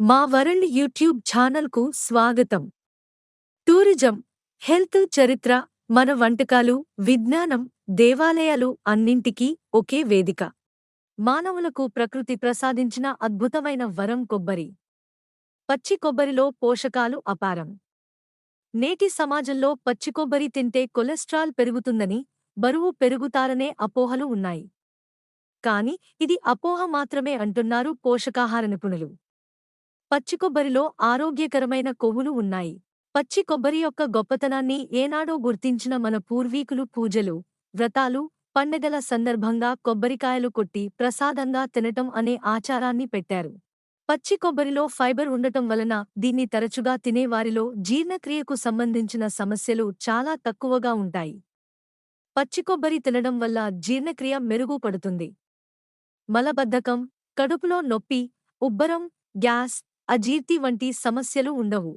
మా world YouTube ఛానల్కు స్వాగతం. టూరిజం హెల్త్ చరిత్ర మన వంటకాలు విజ్ఞానం దేవాలయాలు అన్నింటికీ ఒకే వేదిక. మానవులకు ప్రకృతి ప్రసాదించిన అద్భుతమైన వరం కొబ్బరి. పచ్చి కొబ్బరిలో పోషకాలు అపారం. నేటి సమాజంలో పచ్చి కొబ్బరి తింటే కొలెస్ట్రాల్ పెరుగుతుందని బరువు పెరుగుతారనే అపోహలు ఉన్నాయి. కాని ఇది అపోహ మాత్రమే అంటున్నారు పోషకాహార నిపుణులు. పచ్చి కొబ్బరిలో ఆరోగ్యకరమైన కొవ్వులు ఉన్నాయి. పచ్చి కొబ్బరి యొక్క గొప్పతనాన్ని ఏనాడో గుర్తించిన మన పూర్వీకులు పూజలు వ్రతాలు పండగల సందర్భంగా కొబ్బరికాయలు కొట్టి ప్రసాదంగా తినటం అనే ఆచారాన్ని పెట్టారు. పచ్చి కొబ్బరిలో ఫైబర్ ఉండటం వలన దీన్ని తరచుగా తినేవారిలో జీర్ణక్రియకు సంబంధించిన సమస్యలు చాలా తక్కువగా ఉంటాయి. పచ్చి కొబ్బరి తినడం వల్ల జీర్ణక్రియ మెరుగుపడుతుంది. మలబద్ధకం కడుపులో నొప్పి ఉబ్బరం గ్యాస్ అజీర్తి వంటి సమస్యలు ఉండవు.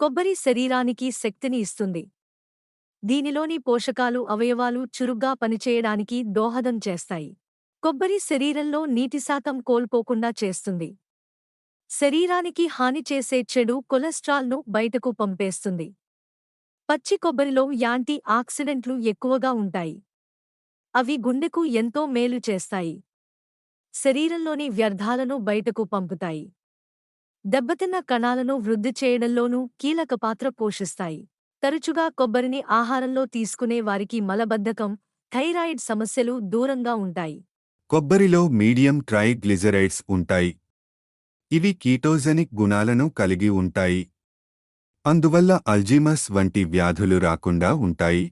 కొబ్బరి శరీరానికి శక్తిని ఇస్తుంది. దీనిలోని పోషకాలు అవయవాలు చురుగ్గా పనిచేయడానికి దోహదం చేస్తాయి. కొబ్బరి శరీరంలో నీటి శాతం కోల్పోకుండా చేస్తుంది. శరీరానికి హాని చేసే చెడు కొలెస్ట్రాల్ను బయటకు పంపేస్తుంది. పచ్చి కొబ్బరిలో యాంటీ ఆక్సిడెంట్లు ఎక్కువగా ఉంటాయి. అవి గుండెకు ఎంతో మేలు చేస్తాయి. శరీరంలోని వ్యర్థాలను బయటకు పంపుతాయి. దెబ్బతిన్న కణాలను వృద్ధి చేయడంలోనూ కీలక పాత్ర పోషిస్తాయి. తరచుగా కొబ్బరిని ఆహారంలో తీసుకునే వారికి మలబద్ధకం థైరాయిడ్ సమస్యలు దూరంగా ఉంటాయి. కొబ్బరిలో మీడియం ట్రైగ్లిజరైడ్స్ ఉంటాయి. ఇవి కీటోజెనిక్ గుణాలను కలిగి ఉంటాయి. అందువల్ల అల్జీమస్ వంటి వ్యాధులు రాకుండా ఉంటాయి.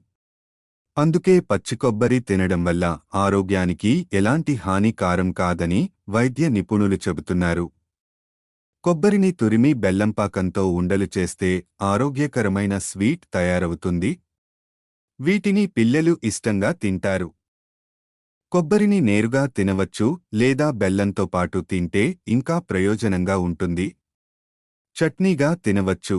అందుకే పచ్చి కొబ్బరి తినడం వల్ల ఆరోగ్యానికి ఎలాంటి హానికారం కాదని వైద్య నిపుణులు చెబుతున్నారు. కొబ్బరిని తురిమి బెల్లంపాకంతో ఉండలు చేస్తే ఆరోగ్యకరమైన స్వీట్ తయారవుతుంది. వీటిని పిల్లలు ఇష్టంగా తింటారు. కొబ్బరిని నేరుగా తినవచ్చు లేదా బెల్లంతో పాటు తింటే ఇంకా ప్రయోజనంగా ఉంటుంది. చట్నీగా తినవచ్చు.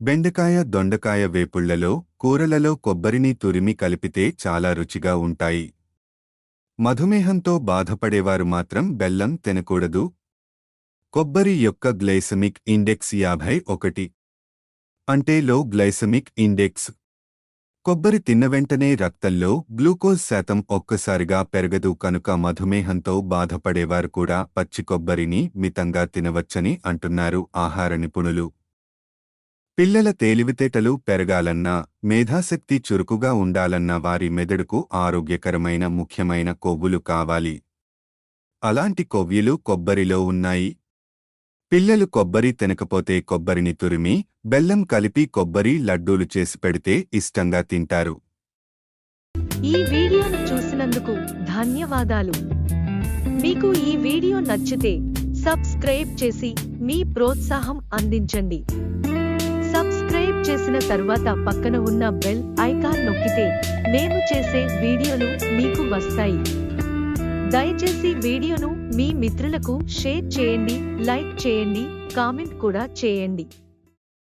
బెండకాయ దొండకాయ వేపుళ్ళలో కూరలలో కొబ్బరిని తురిమి కలిపితే చాలా రుచిగా ఉంటాయి. మధుమేహంతో బాధపడేవారు మాత్రం బెల్లం తినకూడదు. కొబ్బరి యొక్క గ్లైసమిక్ ఇండెక్స్ యాభై ఒకటి. అంటే లో గ్లైసమిక్ ఇండెక్స్. కొబ్బరి తిన్న వెంటనే రక్తంలో గ్లూకోజ్ శాతం ఒక్కసారిగా పెరగదు కనుక మధుమేహంతో బాధపడేవారు కూడా పచ్చి కొబ్బరిని మితంగా తినవచ్చని అంటున్నారు ఆహార నిపుణులు. పిల్లల తేలివితేటలు పెరగాలన్నా మేధాశక్తి చురుకుగా ఉండాలన్న వారి మెదడుకు ఆరోగ్యకరమైన ముఖ్యమైన కొవ్వులు కావాలి. అలాంటి కొవ్వులు కొబ్బరిలో ఉన్నాయి పిల్లలు కొబ్బరి తినకపోతే కొబ్బరిని తురిమి బెల్లం కలిపి కొబ్బరి లడ్డూలు చేసి పెడితే ఇష్టంగా తింటారు. ఈ వీడియోను చూసినందుకు ధన్యవాదాలు. మీకు ఈ వీడియో నచ్చితే సబ్స్క్రైబ్ చేసి మీ ప్రోత్సాహం అందించండి. సబ్స్క్రైబ్ చేసిన తర్వాత పక్కన ఉన్న బెల్ ఐకాన్ నొక్కితే మేము చేసే వీడియోలు మీకు వస్తాయి. దయచేసి వీడియోను మీ మిత్రులకు షేర్ చేయండి లైక్ చేయండి కామెంట్ కూడా చేయండి.